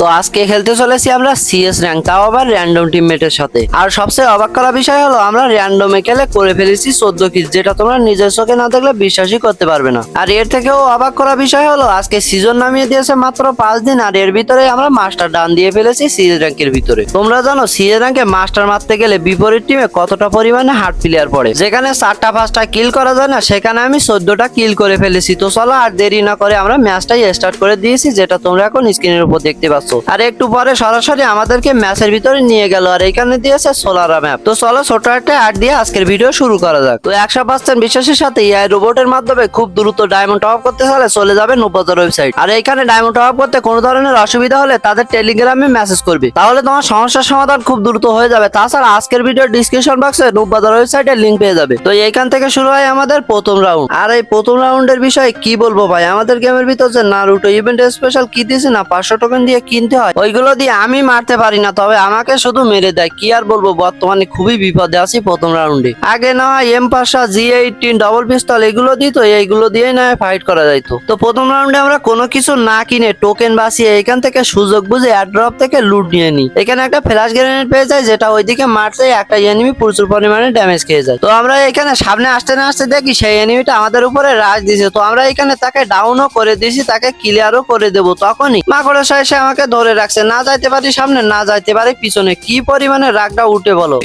তো আজকে খেলতে চলেছি আমরা সিএস র্যাঙ্ক তাও আবার র্যান্ডম টিমমেটের সাথে। আর সবচেয়ে অবাক করা বিষয় হলো, আমরা র্যান্ডমে খেলে করে ফেলেছি চোদ্দ কিল যেটা তোমরা নিজের চোখে না দেখলে বিশ্বাসই করতে পারবে না। আর এর থেকেও অবাক করা বিষয় হলো, আজকে সিজন নামিয়ে দিয়েছে মাত্র পাঁচ দিন, আর এর ভিতরে আমরা মাস্টার ডান দিয়ে ফেলেছি সিএস র্যাঙ্কের ভিতরে। তোমরা জানো সিএস র্যাঙ্কে মাস্টার মারতে গেলে বিপরীত টিমে কতটা পরিমাণে হার্ড প্লেয়ার পড়ে। যেখানে চারটা পাঁচটা কিল করা যায় না, সেখানে আমি চোদ্দটা কিল করে ফেলেছি। তো চলো আর দেরি না করে আমরা ম্যাচটাই স্টার্ট করে দিয়েছি, যেটা তোমরা এখন স্ক্রিনের উপর দেখতে পাচ্ছ। আর একটু পরে সরাসরি আমাদেরকে ম্যাচের ভিতরে নিয়ে গেল, আর এখানে দিয়েছে সোলারা ম্যাপ তো চলো ছোট একটা অ্যাড দিয়ে আজকের ভিডিও শুরু করা যাক। তো একশো পার্সেন্ট বিশ্বাসের সাথে এআই রোবটের মাধ্যমে খুব দ্রুত ডায়মন্ড টপ করতে হলে চলে যাবে নুপজার ওয়েবসাইট আর এখানে ডায়মন্ড টপ করতে কোনো ধরনের অসুবিধা হলে তাদের টেলিগ্রামে মেসেজ করবে। তাহলে তোমার সমস্যার সমাধান খুব দ্রুত হয়ে যাবে। তাছাড়া আজকের ভিডিও ডিসক্রিপশন বক্সে নুপবাজার ওয়েবসাইটের লিঙ্ক পেয়ে যাবে। তো এইখান থেকে শুরু হয় আমাদের প্রথম রাউন্ড আর এই প্রথম রাউন্ডের বিষয়ে কি বলব ভাই? আমাদের গেমের ভিতর যে নারুটো ইভেন্ট স্পেশাল কি দিয়েছে না, পাঁচশো টোকেন দিয়ে কিনতে হয়। ওইগুলো দিয়ে আমি মারতে পারি না, তবে আমাকে শুধু মেরে দেয়। কি আর বলব, বর্তমানে খুবই বিপদে আছি প্রথম রাউন্ডে। আগে না হয় এম পাশা জি এইটিন ডবল পিস্তল এগুলো দিত, এইগুলো দিয়ে না ফাইট করা যাইতো। তো প্রথম রাউন্ডে আমরা কোনো কিছু না কিনে টোকেন বাসিয়ে এখান থেকে সুযোগ বুঝে এয়ারড্রপ থেকে লুট নিয়ে নিই। এখানে একটা ফ্ল্যাশ গ্রেনেড পেয়ে যায়, যেটা ওইদিকে মারতে একটা এনিমি প্রচুর পরিমাণে ড্যামেজ খেয়ে যায়। তো আমরা এখানে সামনে আসতে না আসতে দেখি সেই এনিমিটা আমাদের উপরে রাজ দিছে। তো আমরা এখানে তাকে ডাউনও করে দিয়েছি, তাকে ক্লিয়ারও করে দেবো তখনই। মাকড় এসে আমাকে ধরে রাখছে। না যাইতে পারি সামনে, না যাইতে পারি পিছনে। কি পরিমাণে রাগটা উঠে বলো?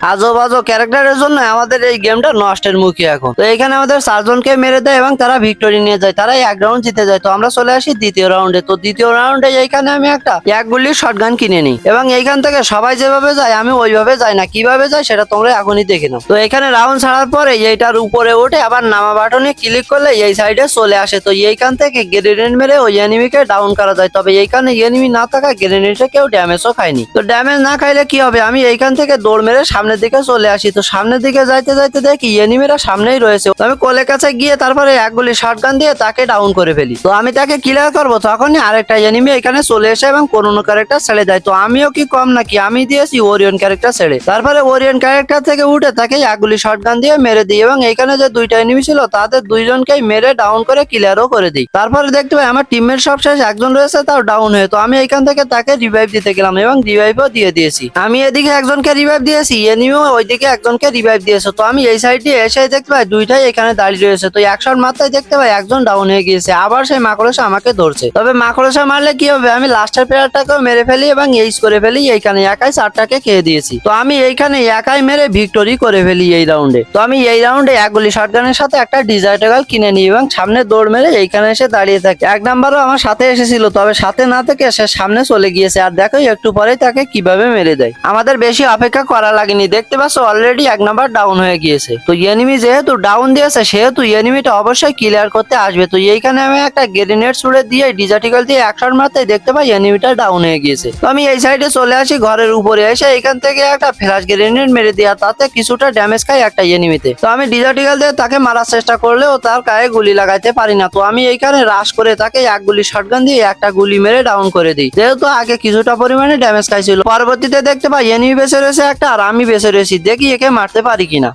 আজো বাজো ক্যারেক্টারের জন্য আমাদের এই গেমটা নষ্টের মুখে এখন। তো এখানে আমাদের চারজনকে মেরে দেয় এবং তারা ভিক্টোরি নিয়ে যায়, তারা এক রাউন্ড জিতে যায়। তো আমরা চলে আসি দ্বিতীয় রাউন্ডে তো দ্বিতীয় রাউন্ডে এইখানে আমি একটা এক গুলির শটগান কিনে নিই এবং এইখান থেকে সবাই যেভাবে যায়, আমি ওইভাবে যাই না। কীভাবে যাই সেটা তোমরা এখনই দেখে নাও। তো এখানে রাউন্ড ছাড়ার পরে এইটার উপরে উঠে আবার নামা বাটনে ক্লিক করলে এই সাইডে চলে আসে। তো এইখান থেকে গ্রেনেড মেরে ওই এনিমিকে ডাউন করা যায়। তবে এইখানে এনিমি না থাকা গ্রেনেডে কেউ ড্যামেজও খায়নি। তো ড্যামেজ না খাইলে কি হবে? আমি এইখান থেকে দৌড় মেরে সামনের দিকে চলে আসি। তো সামনের দিকে যাইতে যাইতে দেখি এনিমিরা সামনেই রয়েছে। আমি কোলের কাছে গিয়ে তারপরে এক গুলি শটগান দিয়ে তাকে ডাউন করে ফেলি। তো আমি তাকে ক্লিয়ার করব, তখনই আরেকটা এনিমি এখানে চলে এসে এবং কোন ক্যারেক্টার ছেড়ে দেয়। তো আমিও কি কম নাকি? আমি দিয়েছি ওরিয়ন ক্যারেক্টার ছেড়ে। তারপরে ওরিয়ন ক্যারেক্টার থেকে উঠে তাকে এক গুলি শটগান দিয়ে মেরে দিই এবং এখানে যে দুইটা এনিমি ছিল, তাদের দুইজনকেই মেরে ডাউন করে ক্লিয়ারও করে দিই। তারপরে দেখতে পাই আমার টিমের সব শেষ একজন রয়েছে, তাও ডাউন হয়ে। তো আমি এখান থেকে তাকে রিভাইভ দিতে গেলাম এবং রিভাইভও দিয়ে দিয়েছি। আমি এদিকে একজনকে রিভাইভ দিয়েছি এনিমিও ওইদিকে একজনকে রিভাইভ দিয়েছে। তো আমি এই সাইডে এসে দেখতে পাই, দুইটাই এখানে দাঁড়িয়ে রয়েছে। তো একশোর মাত্রায় দেখতে পাই, একজন ডাউন হয়ে গিয়েছে। আবার সেই মাকড়সা আমাকে ধরছে। তবে মাকড়সা মারলে কি হবে? আমি লাস্টের প্লেয়ারটাকেও মেরে ফেলি এবং এইস করে ফেলি, এইখানে একাই চারটাকে খেয়ে দিয়েছি। তো আমি এইখানে একাই মেরে ভিক্টোরি করে ফেলি এই রাউন্ডে তো আমি এই রাউন্ডে এক গুলি শটগানের সাথে একটা ডিজার্টেগাল কিনে নিই এবং সামনে দৌড় মেরে এইখানে এসে দাঁড়িয়ে থাকি। এক নাম্বারও আমার সাথে এসেছিল, তবে সাথে না থেকে সে সামনে চলে গিয়েছে। আর দেখো, একটু পরেই তাকে কীভাবে মেরে দেয়। আমাদের বেশি অপেক্ষা করা লাগেনি। দেখতে পাচ্ছ অলরেডি এক নাম্বার ডাউন হয়ে গিয়েছে। তো এনিমি যেহেতু ডাউন দিয়েছে, সেহেতু এনিমিটা অবশ্যই ক্লিয়ার করতে আসবে। তো এইখানে আমি একটা গ্রেনেড ছুড়ে দিয়ে ডিজার্টিকাল দিয়ে একশন মারতে দেখতে পাই এনিমিটা ডাউন হয়ে গিয়েছে। তো আমি এই সাইডে চলে আসি, ঘরের উপরে এসে এখান থেকে একটা ফ্ল্যাশ গ্রেনেড মেরে দেওয়া তাতে কিছুটা ড্যামেজ খাই একটা এনিমিতে তো। আমি ডিজার্টিকাল দিয়ে তাকে মারার চেষ্টা করলেও তার গায়ে গুলি লাগাইতে পারি না। তো আমি এইখানে রাশ করে তাকে এক গুলি শটগান দিয়ে একটা গুলি মেরে ডাউন করে দিই। যেহেতু আগে কিছুটা পরিমাণে ড্যামেজ খাইছিল। পরবর্তীতে দেখতে পাই এনিমি বেঁচে রয়েছে একটা আর আমি বেঁচে রয়েছি দেখি একে মারতে পারি কিনা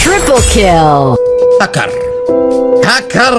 triple kill hacker hacker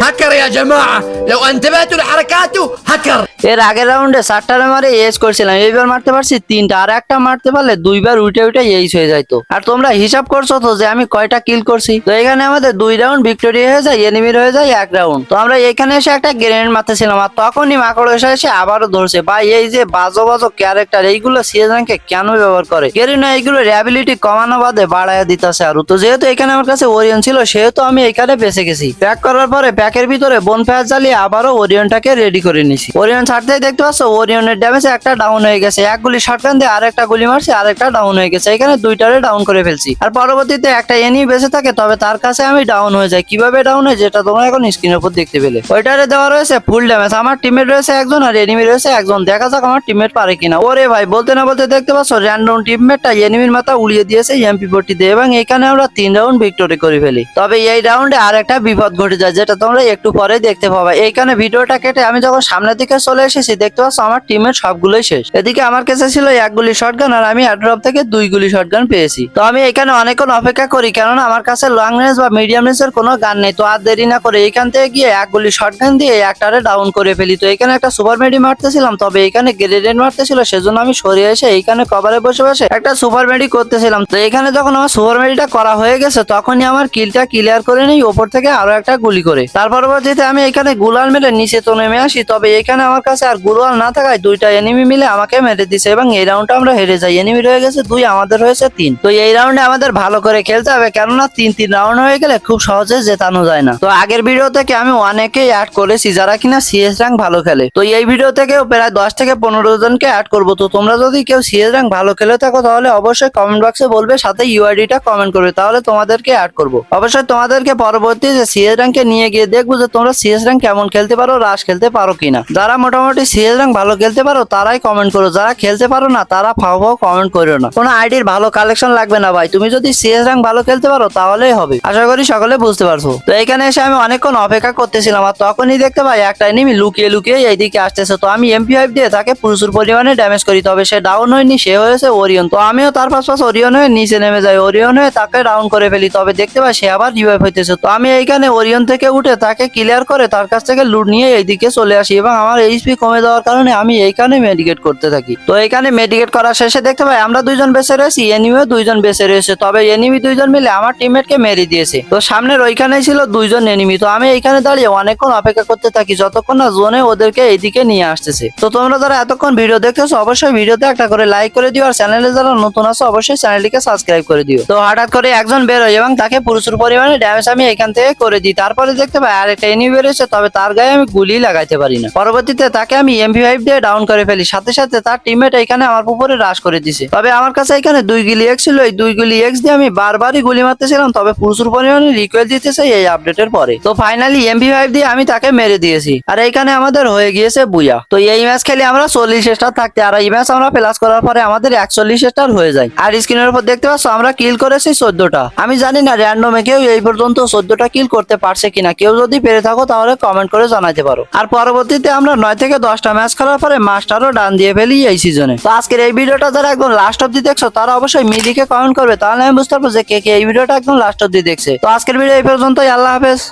hacker ইয়া জামাআ لو انتبهتوا لحركاته هكر এর আগের রাউন্ডে চারটারে মারে এজ করছিলাম এইবার মারতে পারছি তিনটা আর একটা মারতে পারলে দুইবার উঠে উঠে এইস হয়ে যাইতো আর তোমরা হিসাব করছো তো যে আমি কয়টা কিল করছি তো এখানে আমাদের দুই রাউন্ড ভিক্টোরিয়া হয়ে যায় এনিমির হয়ে যায় এক রাউন্ড তো আমরা এখানে এসে একটা গ্রেনেড মারতেছিলাম আর তখনই মাকড় এসে এসে আবারও ধরছে ভাই এই যে বাজো বাজো ক্যারেক্টার এইগুলো সিএজনকে কেন ব্যবহার করে গেরিনা এইগুলো র্যাবিলিটি কমানো বাদে বাড়ায় দিতেছে আর তো যেহেতু এখানে আমার কাছে ওরিয়ন ছিল সেহেতু আমি এখানে বেঁচে গেছি প্যাক করার পরে প্যাকের ভিতরে বোন প্যাচ জ্বালিয়ে আবারও ওরিয়নটাকে রেডি করে নিছি। ওরিয়ন ছাড়তেই দেখতে পাচ্ছ ওরিয়নের ড্যামেজ একটা ডাউন হয়ে গেছে। এক গুলি শটগান দিয়ে আরেকটা গুলি মারছি, আরেকটা ডাউন হয়ে গেছে। এখানে দুইটারে ডাউন করে ফেলছি। আর পরবর্তীতে একটা এনি বেঁচে থাকে, তবে তার কাছে আমি ডাউন হয়ে যাই। কীভাবে ডাউন হয়, যেটা তোমরা এখন স্ক্রিনের উপর দেখতে পেলে। ওইটারে দেওয়া রয়েছে ফুল ড্যামেজ আমার টিমের রয়েছে একজন আর এনিমি রয়েছে একজন। দেখা যাক আমার টিমমেট পারে কিনা। ওরে ভাই, বলতে না বলতে দেখতে পাচ্ছ র্যান্ডম টিমমেটটা এনিমির মাথা উড়িয়ে দিয়েছে এমপি ফোর্টি দিয়ে এবং এখানে আমরা তিন রাউন্ড ভিক্টোরি করে ফেলি। তবে এই রাউন্ডে আর একটা বিপদ ঘটে যায়, যেটা তোমরা একটু পরে দেখতে পাবে। এইখানে ভিডিওটা কেটে আমি যখন সামনের দিকে চলে এসেছি, দেখতে পাচ্ছ আমার টিমের সবগুলোই শেষ। এদিকে আমার কাছে ছিল এক গুলি শটগান আর আমি অ্যাড্রপ থেকে দুই গুলি শটগান পেয়েছি। তো আমি এখানে অনেকক্ষণ অপেক্ষা করি, কেননা আমার কাছে লং রেঞ্জ বা মিডিয়াম রেঞ্জের কোনো গান নেই, তো আর দেরি না করে এখান থেকে গিয়ে এক গুলি শটগান দিয়ে একটারে ডাউন করে ফেলি। তো এখানে একটা সুপার মেডি মারতেছিলাম, তবে এখানে গ্রেডেড মারতেছিল, সেজন্য আমি সরিয়ে এসে এইখানে কভারে বসে বসে একটা সুপার মেডি করতেছিলাম। তো এখানে যখন আমার সুপার মেডিটা করা হয়ে গেছে, তখনই আমার কিলটা ক্লিয়ার করে নেই, ওপর থেকে আরও একটা গুলি করে। তার পরবর্তীতে আমি এখানে গুলাল মেরে নিচে তো নেমে আসি, তবে এখানে আমার কাছে আর গুলাল না থাকায় দুইটা এনিমি মিলে আমাকে মেরে দিছে এবং এই রাউন্ডটা আমরা হেরে যাই। এনিমি রয়ে গেছে দুই, আমাদের হয়েছে তিন। তো এই রাউন্ডে আমাদের ভালো করে খেলতে হবে, কেননা তিন তিন রাউন্ড হয়ে গেলে খুব সহজে জেতানো যায় না। তো আগের ভিডিও থেকে আমি অনেকেই অ্যাড করেছি, যারা কিনা সিএস র্যাঙ্ক ভালো খেলে। তো এই ভিডিও থেকেও প্রায় দশ থেকে পনেরো জনকে অ্যাড করব। তো তোমরা যদি কেউ সিএস র্যাঙ্ক ভালো খেলে থাকো, তাহলে অবশ্যই কমেন্ট বক্সে বলবে, সাথে ইউআইডিটা কমেন্ট করবে, তাহলে তোমাদেরকে অ্যাড করব। অবশ্যই তোমাদেরকে পরবর্তী যে সিএস র্যাঙ্কে নিয়ে গিয়ে দেখব যে তোমরা সিএস র্যাঙ্ক কেমন খেলতে পারো, রাশ খেলতে পারো কিনা। যারা মোটামুটি সিএস র্যাঙ্ক ভালো খেলতে পারো, তারাই কমেন্ট করো। যারা খেলতে পারো না, তারা ফাও ফাও কমেন্ট করো না। কোনো আইডির ভালো কালেকশন লাগবে না ভাই। তুমি যদি সিএস র্যাঙ্ক ভালো খেলতে পারো, তাহলেই হবে। আশা করি সকলে বুঝতে পারছ। তো এখানে এসে আমি অনেকক্ষণ অপেক্ষা করতেছিলাম, আর তখনই দেখতে পাই একটা এনিমি লুকিয়ে লুকিয়ে এইদিকে আসতেছে। তো আমি এমপি ফাইভ দিয়ে তাকে প্রচুর পরিমাণে ড্যামেজ করি, তবে সে ডাউন হয়নি, সে হয়েছে ওরিয়ন তো আমিও তার পাশাপাশি ওরিয়ন হয়ে নিচে নেমে যাই। ওরিয়ন হয়ে তাকে ডাউন করে ফেলি। তবে দেখতে পাই সে আবার রিভাইভ হইতেছে। তো আমি এইখানে ওরিয়ন থেকে উঠে তাকে ক্লিয়ার করে তার কাছ থেকে লুট নিয়ে এইদিকে চলে আসি এবং আমার এইচপি কমে যাওয়ার কারণে আমি এইখানে মেডিকেট করতে থাকি। তো এখানে মেডিকেট করার শেষে দেখতে পাই আমরা দুইজন বেঁচে রয়েছি এনিমিও দুইজন বেঁচে রয়েছে। তবে এনিমি দুইজন মিলে আমার টিমমেটকে মেরে দিয়েছে। তো সামনের ওইখানেই ছিল দুইজন এনিমি তো আমি এইখানে দাঁড়িয়ে অনেকক্ষণ অপেক্ষা করতে থাকি, যতক্ষণ না জোনে ওদেরকে এইদিকে নিয়ে আসতেছে। তো তোমরা যারা এতক্ষণ ভিডিও দেখতেছো, অবশ্যই ভিডিওতে একটা করে লাইক করে দিও। আর চ্যানেলে যারা নতুন আছো, অবশ্যই চ্যানেলটিকে সাবস্ক্রাইব করে দিও। তো হঠাৎ করে একজন বেরোয় এবং তাকে প্রচুর পরিমাণে ড্যামেজ আমি এখান থেকে করে দিই। তারপরে দেখতে পাই আরেকটা এনিমি বেরোচ্ছে, তবে তার গায়ে আমি গুলি লাগাইতে পারি না। পরবর্তীতে তাকে আমি এমপি ফাইভ দিয়ে ডাউন করে ফেলি। সাথে সাথে তার টিমমেট এখানে আমার উপরে রাশ করে দিছে। তবে আমার কাছে এখানে দুই গুলি এক্স ছিল। এই দুই গুলি এক্স দিয়ে আমি বারবারই গুলি মারতেছিলাম। তবে প্রচুর পরিমাণে রিকোয়েস্ট দিতেছে এই আপডেটের পরে। তো ফাইনালি এমপি ফাইভ দিয়ে আমি তাকে মেরে দিয়েছি। আর এইখানে আমাদের হয়ে গিয়েছে বুয়া। তো এই ম্যাচ খেলে আমরা চল্লিশ স্টার থাকতে। আর এই ম্যাচ আমরা প্লাস করার পরে আমাদের একচল্লিশ স্টার হয়ে যায়। আর স্ক্রিনের উপর দেখতে পাচ্ছ, আমরা কিল করেছি চোদ্দটা। আমি জানি না র্যান্ডমে কেউ এই পর্যন্ত চোদ্দটা কিল করতে পারছে কিনা। কেউ যদি পেরে থাকো, তাহলে কমেন্ট করে জানাইতে পারো। আর পরবর্তীতে আমরা নয় থেকে দশটা ম্যাচ খেলার পরে মাস্টারও ডান দিয়ে ফেলি এই সিজনে তো আজকের এই ভিডিওটা যারা একদম লাস্ট অব্দি দেখছ, তারা অবশ্যই মিডিকে কমেন্ট করবে, তাহলে আমি বুঝতে পারব যে কে কে এই ভিডিওটা একদম লাস্ট অব্দি দেখছে। তো আজকের ভিডিও এই পর্যন্তই, আল্লাহ হাফেজ।